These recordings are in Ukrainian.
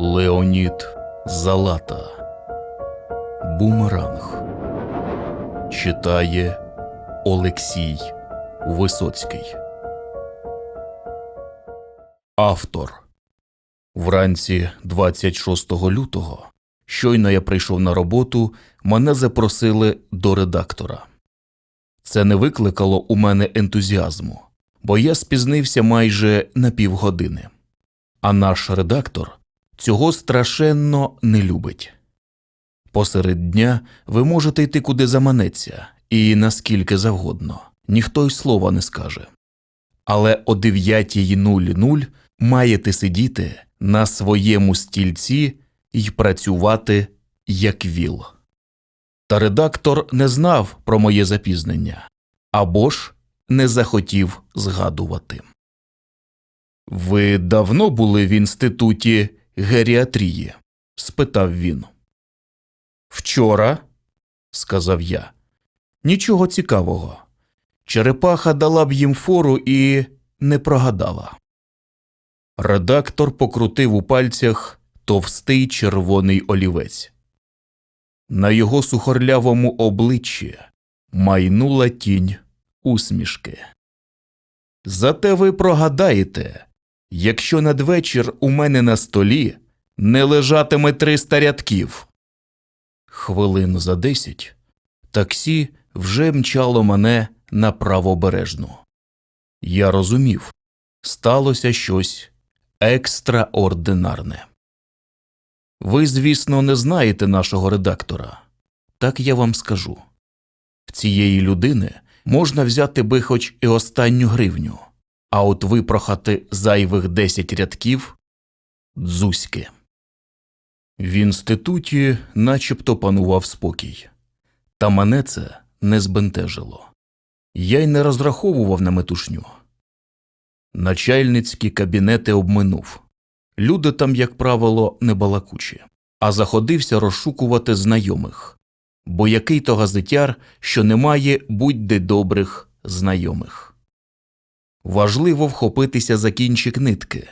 Леонід Залата. Бумеранг. Читає Олексій Висоцький. Автор. Вранці 26 лютого, щойно я прийшов на роботу, мене запросили до редактора. Це не викликало у мене ентузіазму, бо я спізнився майже на півгодини. А наш редактор цього страшенно не любить. Посеред дня ви можете йти куди заманеться і наскільки завгодно, ніхто й слова не скаже. Але о 9.00 маєте сидіти на своєму стільці і працювати як віл. Та редактор не знав про моє запізнення або ж не захотів згадувати. Ви давно були в інституті геріатрії? спитав він. Вчора, сказав я. Нічого цікавого. Черепаха дала б їм фору і не прогадала. Редактор покрутив у пальцях товстий червоний олівець. На його сухорлявому обличчі майнула тінь усмішки. Зате ви прогадаєте, якщо надвечір у мене на столі не лежатиме триста рядків. Хвилин за десять таксі вже мчало мене на правобережну. Я розумів, сталося щось екстраординарне. Ви, звісно, не знаєте нашого редактора. Так я вам скажу. В цієї людини можна взяти би хоч і останню гривню, а от випрохати зайвих десять рядків дзузьки. В інституті начебто панував спокій, та мене це не збентежило. Я й не розраховував на метушню. Начальницькі кабінети обминув. Люди там, як правило, не балакучі, а заходився розшукувати знайомих, бо який то газетяр, що не має будь-де добрих знайомих. Важливо вхопитися за кінчик нитки,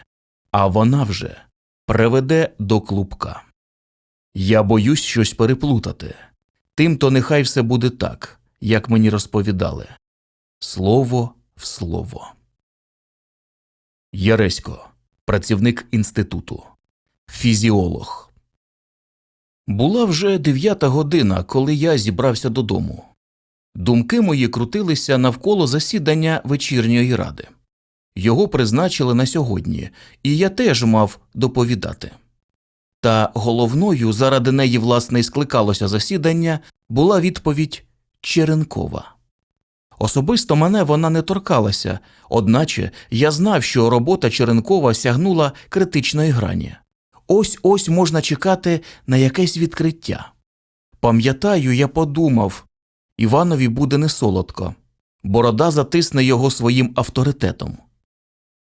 а вона вже приведе до клубка. Я боюсь щось переплутати. Тим то нехай все буде так, як мені розповідали. Слово в слово. Яресько, працівник інституту, фізіолог. Була вже дев'ята година, коли я зібрався додому. Думки мої крутилися навколо засідання вечірньої ради. Його призначили на сьогодні, і я теж мав доповідати. Та головною, заради неї власне скликалося засідання, була відповідь Черенкова. Особисто мене вона не торкалася, одначе я знав, що робота Черенкова сягнула критичної грані. Ось ось можна чекати на якесь відкриття. Пам'ятаю, я подумав Іванові буде не солодко. Борода затисне його своїм авторитетом.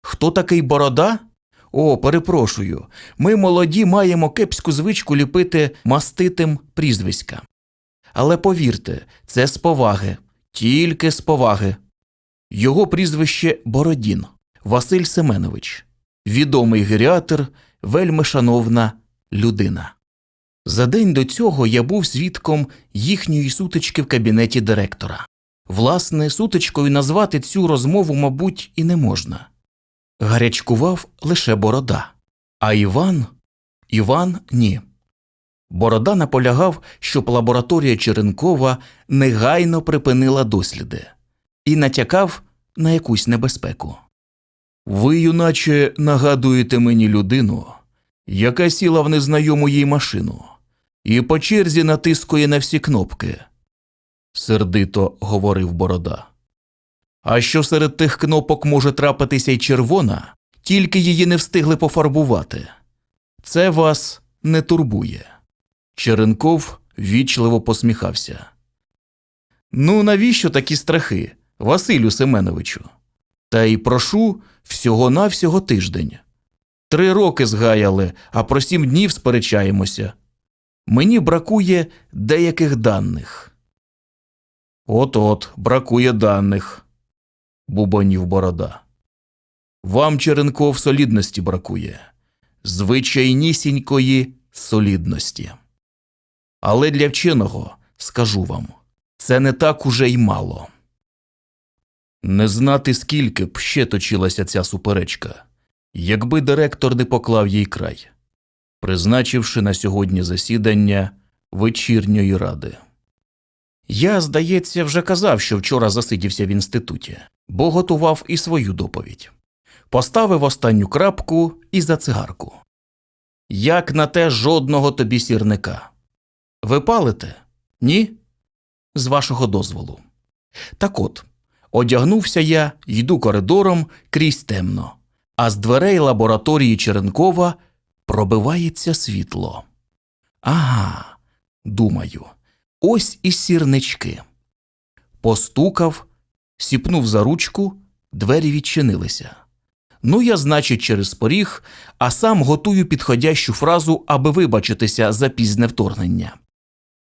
Хто такий борода? О, перепрошую. Ми молоді маємо кепську звичку ліпити маститим прізвиська. Але повірте, це з поваги, тільки з поваги. Його прізвище Бородін Василь Семенович, відомий геріатр, вельми шановна людина. За день до цього я був свідком їхньої сутички в кабінеті директора. Власне, сутичкою назвати цю розмову, мабуть, і не можна. Гарячкував лише борода, а Іван Іван ні. Борода наполягав, щоб лабораторія Черенкова негайно припинила досліди і натякав на якусь небезпеку. Ви, юначе, нагадуєте мені людину, яка сіла в незнайому їй машину і по черзі натискує на всі кнопки, сердито говорив Борода. А що серед тих кнопок може трапитися й червона, тільки її не встигли пофарбувати. Це вас не турбує. Черенков вічливо посміхався. Ну, навіщо такі страхи, Василю Семеновичу? Та й прошу всього навсього тиждень. Три роки згаяли, а про сім днів сперечаємося. Мені бракує деяких даних. От от, бракує даних, бубонів борода. Вам, Черенков, солідності бракує. звичайнісінької солідності. Але для вченого, скажу вам, це не так уже й мало. Не знати, скільки б ще точилася ця суперечка, якби директор не поклав їй край, призначивши на сьогодні засідання вечірньої ради. Я, здається, вже казав, що вчора засидівся в інституті, бо готував і свою доповідь. Поставив останню крапку і за цигарку. Як на те жодного тобі сірника. Ви палите? Ні? З вашого дозволу. Так от, одягнувся я, йду коридором крізь темно, а з дверей лабораторії Черенкова пробивається світло. Ага, думаю, ось і сірнички. Постукав, сіпнув за ручку, двері відчинилися. Ну, я, значить, через поріг, а сам готую підходящу фразу, аби вибачитися за пізне вторгнення.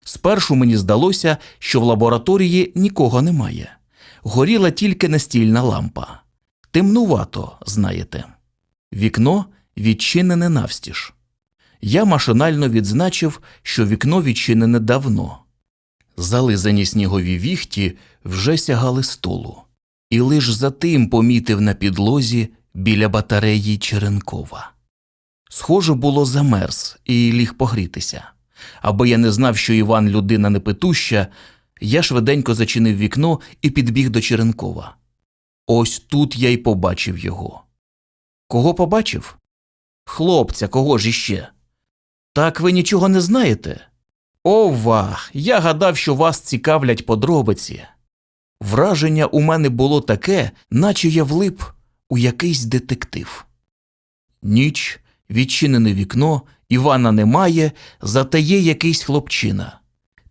Спершу мені здалося, що в лабораторії нікого немає. Горіла тільки настільна лампа. Темнувато, знаєте. Вікно відчинене навстіж. Я машинально відзначив, що вікно відчинене давно. Зализані снігові віхті вже сягали столу, і лиш за тим помітив на підлозі біля батареї Черенкова. Схоже, було замерз і ліг погрітися. Аби я не знав, що Іван людина непитуща, я швиденько зачинив вікно і підбіг до Черенкова. Ось тут я й побачив його. Кого побачив? Хлопця, кого ж іще? Так ви нічого не знаєте? Ова, я гадав, що вас цікавлять подробиці. Враження у мене було таке, наче я влип у якийсь детектив. Ніч, відчинене вікно, Івана немає, зате є якийсь хлопчина,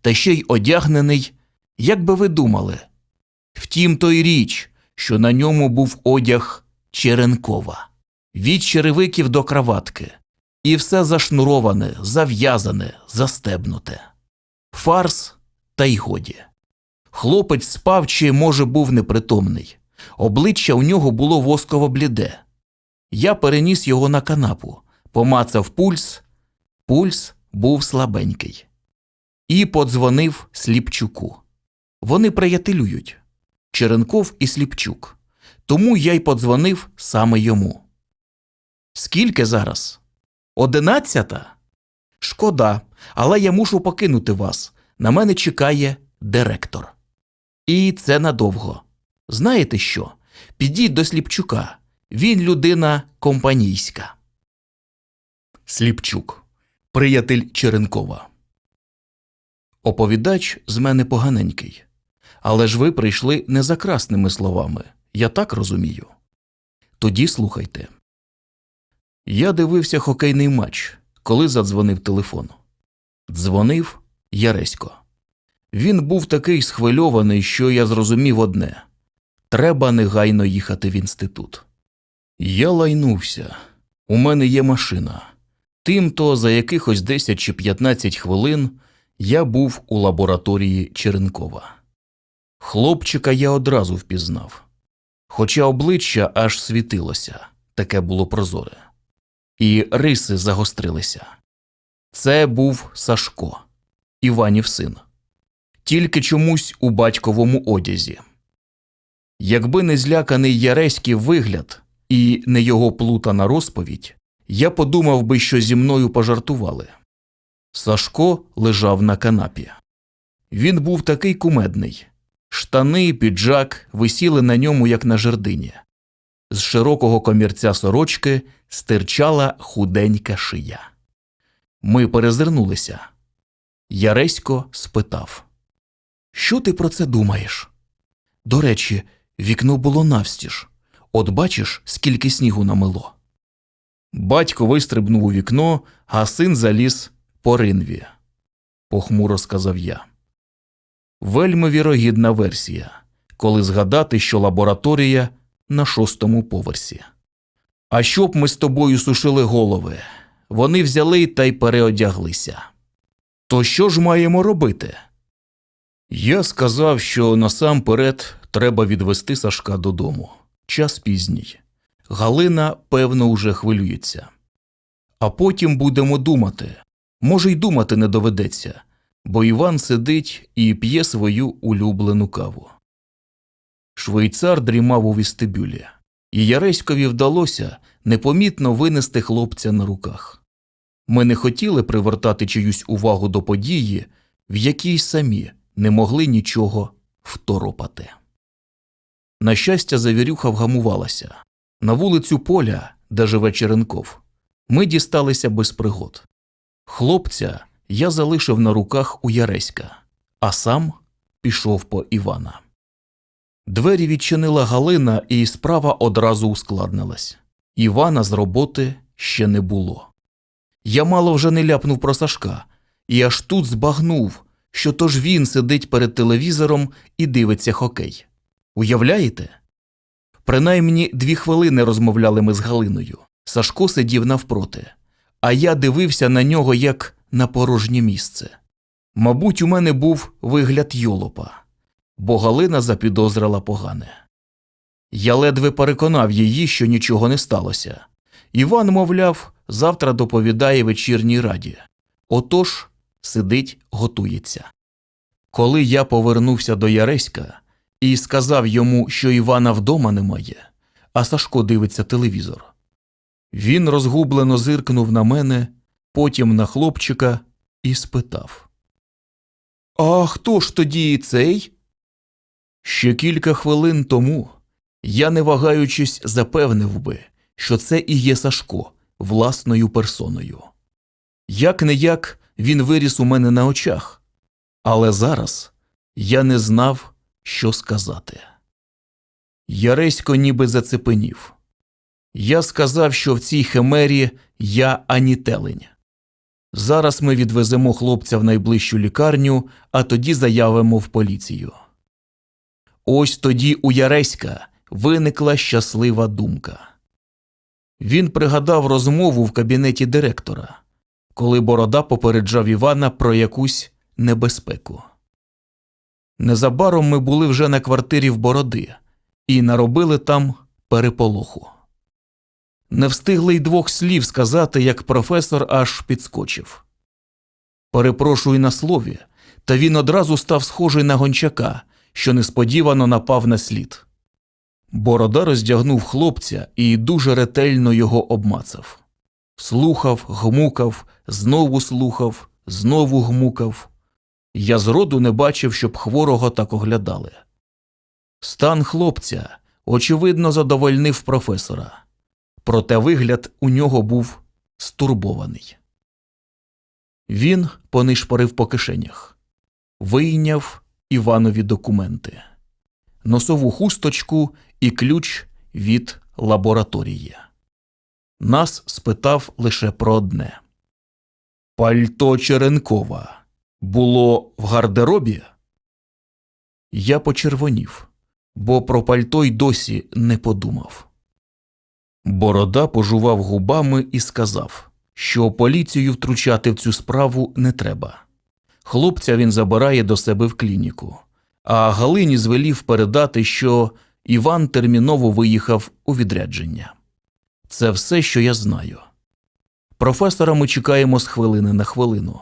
та ще й одягнений, як би ви думали. Втім, той річ, що на ньому був одяг Черенкова, від черевиків до краватки, і все зашнуроване, зав'язане, застебнуте. Фарс та й годі. Хлопець спав чи, може, був непритомний. Обличчя у нього було восково бліде. Я переніс його на канапу, помацав пульс. Пульс був слабенький. І подзвонив Сліпчуку. Вони приятелюють Черенков і Сліпчук. Тому я й подзвонив саме йому. Скільки зараз? Одинадцята? Шкода, але я мушу покинути вас. На мене чекає директор. І це надовго. Знаєте що? Підіть до Сліпчука. Він людина компанійська. Сліпчук. Приятель Черенкова. Оповідач з мене поганенький. Але ж ви прийшли не за красними словами. Я так розумію. Тоді слухайте. Я дивився хокейний матч, коли задзвонив телефон. Дзвонив Яресько. Він був такий схвильований, що я зрозумів одне треба негайно їхати в інститут. Я лайнувся. У мене є машина. Тимто за якихось 10 чи 15 хвилин я був у лабораторії Черенкова. Хлопчика я одразу впізнав, хоча обличчя аж світилося, таке було прозоре, і риси загострилися. Це був Сашко, Іванів син, тільки чомусь у батьковому одязі. Якби не зляканий яреський вигляд і не його плутана розповідь, я подумав би, що зі мною пожартували. Сашко лежав на канапі. Він був такий кумедний. Штани, піджак висіли на ньому, як на жердині. З широкого комірця сорочки стирчала худенька шия. Ми перезирнулися. Яресько спитав Що ти про це думаєш? До речі, вікно було навстіж. От бачиш, скільки снігу намило. Батько вистрибнув у вікно, а син заліз по ринві, похмуро сказав я. Вельми вірогідна версія, коли згадати, що лабораторія на шостому поверсі. А щоб ми з тобою сушили голови, вони взяли та й переодяглися. То що ж маємо робити? Я сказав, що насамперед треба відвести Сашка додому. Час пізній. Галина, певно, уже хвилюється. А потім будемо думати. Може, й думати не доведеться, бо Іван сидить і п'є свою улюблену каву. Швейцар дрімав у вестибюлі, і Яреськові вдалося непомітно винести хлопця на руках. Ми не хотіли привертати чиюсь увагу до події, в якій самі не могли нічого второпати. На щастя, завірюха вгамувалася. На вулицю поля, де живе Черенков, ми дісталися без пригод. Хлопця я залишив на руках у Яреська, а сам пішов по Івана. Двері відчинила Галина, і справа одразу ускладнилась. Івана з роботи ще не було. Я мало вже не ляпнув про Сашка, і аж тут збагнув, що то ж він сидить перед телевізором і дивиться хокей. Уявляєте? Принаймні дві хвилини розмовляли ми з Галиною. Сашко сидів навпроти, а я дивився на нього як на порожнє місце. Мабуть, у мене був вигляд йолопа, бо Галина запідозрила погане. Я ледве переконав її, що нічого не сталося. Іван, мовляв, завтра доповідає вечірній раді. Отож сидить, готується. Коли я повернувся до Яреська і сказав йому, що Івана вдома немає, а Сашко дивиться телевізор, він розгублено зиркнув на мене, потім на хлопчика і спитав А хто ж тоді цей? Ще кілька хвилин тому я, не вагаючись, запевнив би, що це і є Сашко власною персоною. Як не як він виріс у мене на очах, але зараз я не знав, що сказати. Яресько ніби зацепенів. Я сказав, що в цій химері я ані телень. Зараз ми відвеземо хлопця в найближчу лікарню, а тоді заявимо в поліцію. Ось тоді у Яреська виникла щаслива думка. Він пригадав розмову в кабінеті директора, коли Борода попереджав Івана про якусь небезпеку. Незабаром ми були вже на квартирі в Бороди і наробили там переполоху. Не встигли й двох слів сказати, як професор аж підскочив. Перепрошую на слові, та він одразу став схожий на гончака, що несподівано напав на слід. Борода роздягнув хлопця і дуже ретельно його обмацав. Слухав, гмукав, знову слухав, знову гмукав. Я зроду не бачив, щоб хворого так оглядали. Стан хлопця, очевидно, задовольнив професора, проте вигляд у нього був стурбований. Він понишпорив по кишенях, вийняв Іванові документи, носову хусточку і ключ від лабораторії. Нас спитав лише про одне Пальто Черенкова було в гардеробі? Я почервонів, бо про пальто й досі не подумав. Борода пожував губами і сказав, що поліцію втручати в цю справу не треба. Хлопця він забирає до себе в клініку, а Галині звелів передати, що Іван терміново виїхав у відрядження. Це все, що я знаю. Професора ми чекаємо з хвилини на хвилину.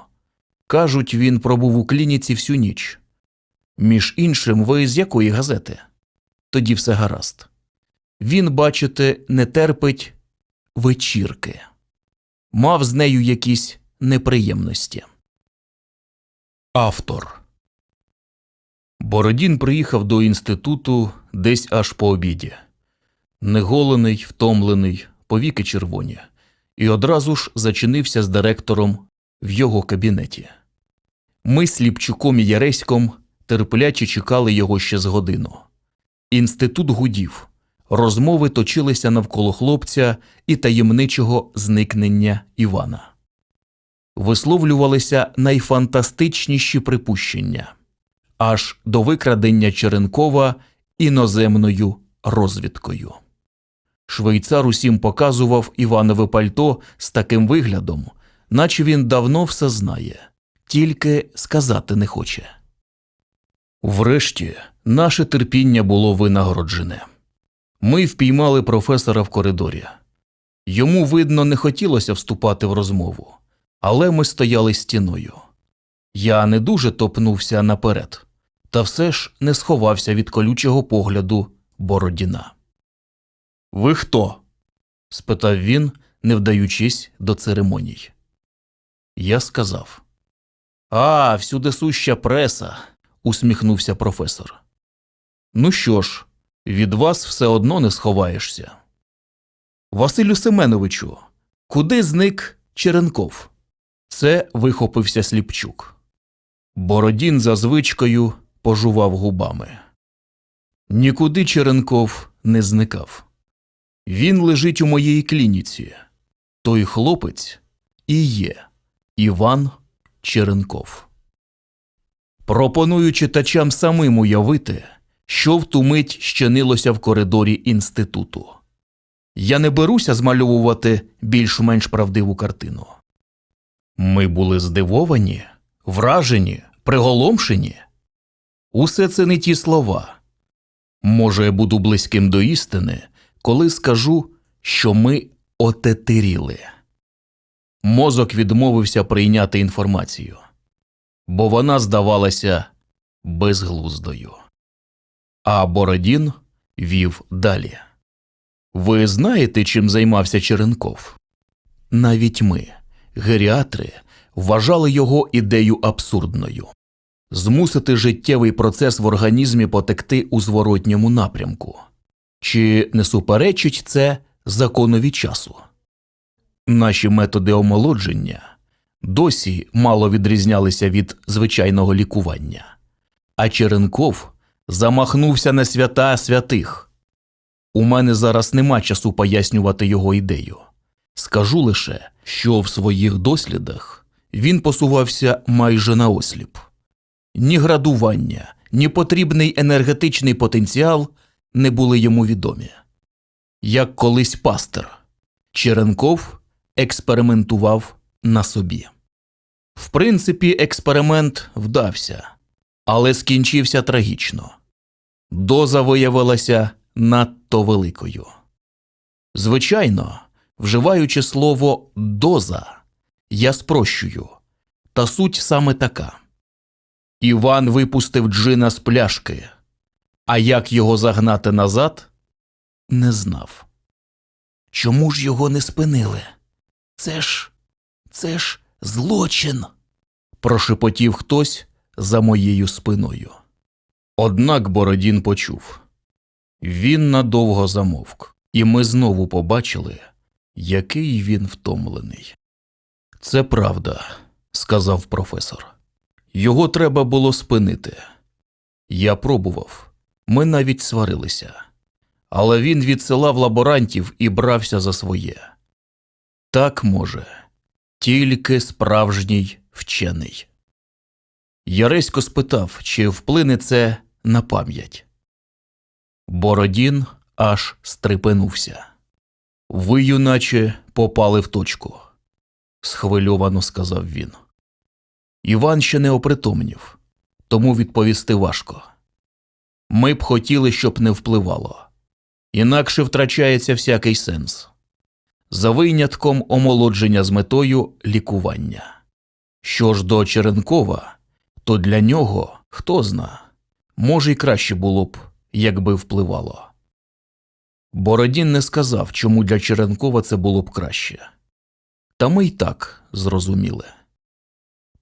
Кажуть, він пробув у клініці всю ніч. Між іншим, ви з якої газети? Тоді все гаразд. Він, бачите, не терпить вечірки. Мав з нею якісь неприємності. Автор Бородін приїхав до інституту десь аж по обіді. Неголений, втомлений, повіки червоні, і одразу ж зачинився з директором в його кабінеті. Ми з Ліпчуком і Яреськом терпляче чекали його ще з годину. Інститут гудів, розмови точилися навколо хлопця і таємничого зникнення Івана. Висловлювалися найфантастичніші припущення аж до викрадення Черенкова іноземною розвідкою. Швейцар усім показував Іванове пальто з таким виглядом, наче він давно все знає, тільки сказати не хоче. Врешті наше терпіння було винагороджене. Ми впіймали професора в коридорі. Йому, видно, не хотілося вступати в розмову, але ми стояли стіною. Я не дуже топнувся наперед, та все ж не сховався від колючого погляду Бородіна. Ви хто? спитав він, не вдаючись до церемоній. Я сказав. А, всюди суща преса, усміхнувся професор. Ну що ж, від вас все одно не сховаєшся. Василю Семеновичу, куди зник Черенков? Це вихопився Сліпчук. Бородін за звичкою пожував губами. Нікуди Черенков не зникав. Він лежить у моїй клініці. Той хлопець і є Іван Черенков. Пропоную читачам самим уявити, що в ту мить щинилося в коридорі інституту. Я не беруся змальовувати більш-менш правдиву картину. Ми були здивовані, вражені, приголомшені. Усе це не ті слова. Може, я буду близьким до істини, коли скажу, що ми отетеріли. Мозок відмовився прийняти інформацію, бо вона здавалася безглуздою. А Бородін вів далі. Ви знаєте, чим займався Черенков? Навіть ми, геріатри, вважали його ідею абсурдною змусити життєвий процес в організмі потекти у зворотньому напрямку. Чи не суперечить це законові часу? Наші методи омолодження досі мало відрізнялися від звичайного лікування, а Черенков замахнувся на свята святих. У мене зараз нема часу пояснювати його ідею. Скажу лише, що в своїх дослідах він посувався майже наосліп. Ні градування, ні потрібний енергетичний потенціал не були йому відомі. Як колись пастир, Черенков експериментував на собі. В принципі, експеримент вдався, але скінчився трагічно. Доза виявилася надто великою. Звичайно, вживаючи слово доза, я спрощую, та суть саме така. Іван випустив джина з пляшки, а як його загнати назад, не знав. Чому ж його не спинили? Це ж, це ж злочин. прошепотів хтось за моєю спиною. Однак Бородін почув. Він надовго замовк, і ми знову побачили, який він втомлений. Це правда, сказав професор. Його треба було спинити. Я пробував, ми навіть сварилися, але він відсилав лаборантів і брався за своє. Так може, тільки справжній вчений. Яресько спитав, чи вплине це на пам'ять. Бородін аж стрепенувся. Ви, юначе, попали в точку, схвильовано сказав він. Іван ще не опритомнів, тому відповісти важко. Ми б хотіли, щоб не впливало, інакше втрачається всякий сенс. За винятком омолодження з метою лікування. Що ж до Черенкова, то для нього, хто зна, може й краще було б, якби впливало. Бородін не сказав, чому для Черенкова це було б краще. Та ми й так зрозуміли.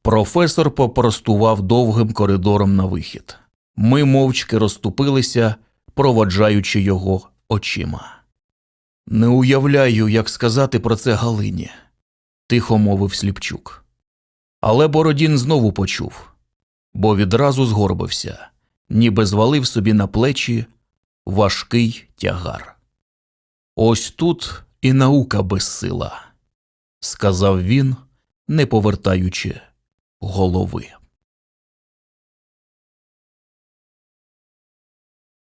Професор попростував довгим коридором на вихід. Ми мовчки розступилися, проводжаючи його очима. Не уявляю, як сказати про це Галині, тихо мовив Сліпчук. Але Бородін знову почув, бо відразу згорбився, ніби звалив собі на плечі важкий тягар. Ось тут і наука безсила, сказав він, не повертаючи голови.